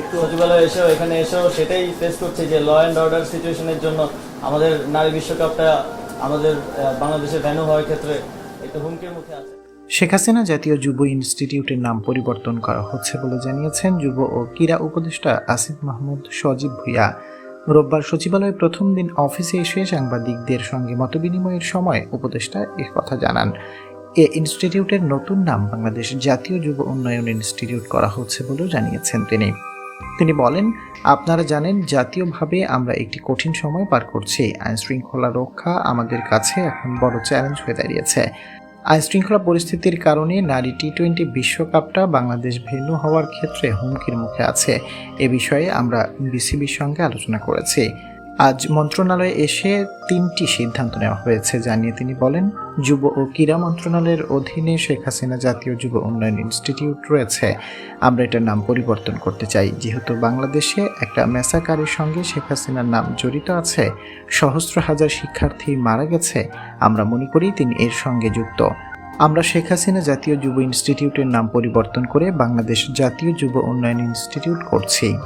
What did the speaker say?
একটু সচিবালয়ে এসেও এখানে এসেও সেটাই ফেস করছে যে ল অ্যান্ড অর্ডার সিচুয়েশনের জন্য আমাদের নারী বিশ্বকাপটা আমাদের বাংলাদেশে ভ্যানু হওয়ার ক্ষেত্রে একটু হুমকির মুখে আছে। শেখ হাসিনা জাতীয় যুব ইনস্টিটিউটের নাম পরিবর্তন করা হচ্ছে বলে জানিয়েছেন যুব ও ক্রীড়া উপদেষ্টা আসিফ মাহমুদ সজীব ভুইয়া। রোববার সচিবালয়ে প্রথম দিন অফিসে এসে সাংবাদিকদের সঙ্গে মতবিনিময়ের সময় উপদেষ্টা কথা জানান। এ ইনস্টিটিউটের নতুন নাম বাংলাদেশ জাতীয় যুব উন্নয়ন ইনস্টিটিউট করা হচ্ছে বলেও জানিয়েছেন তিনি। তিনি বলেন, আপনারা জানেন, জাতীয়ভাবে আমরা একটি কঠিন সময় পার করছি। আইন শৃঙ্খলা রক্ষা আমাদের কাছে এখন বড় চ্যালেঞ্জ হয়ে দাঁড়িয়েছে। আইন শৃঙ্খলা পরিস্থিতির কারণে নারী টি টোয়েন্টি বিশ্বকাপটা বাংলাদেশ ভিন্ন হওয়ার ক্ষেত্রে হুমকির মুখে আছে। এ বিষয়ে আমরা বিসিবির সঙ্গে আলোচনা করেছি। আজ মন্ত্রণালয়ে এসে তিনটি সিদ্ধান্ত নেওয়া হয়েছে, জানিয়ে তিনি বলেন, যুব ও ক্রীড়া মন্ত্রণালয়ের অধীনে শেখ হাসিনা জাতীয় যুব উন্নয়ন ইনস্টিটিউট রয়েছে। আমরা এটার নাম পরিবর্তন করতে চাই। যেহেতু বাংলাদেশে একটা মেসাকারের সঙ্গে শেখ হাসিনার নাম জড়িত আছে, সহস্র হাজার শিক্ষার্থী মারা গেছে, আমরা মনে করি তিনি এর সঙ্গে যুক্ত। আমরা শেখ হাসিনা জাতীয় যুব ইনস্টিটিউটের নাম পরিবর্তন করে বাংলাদেশ জাতীয় যুব উন্নয়ন ইনস্টিটিউট করছি।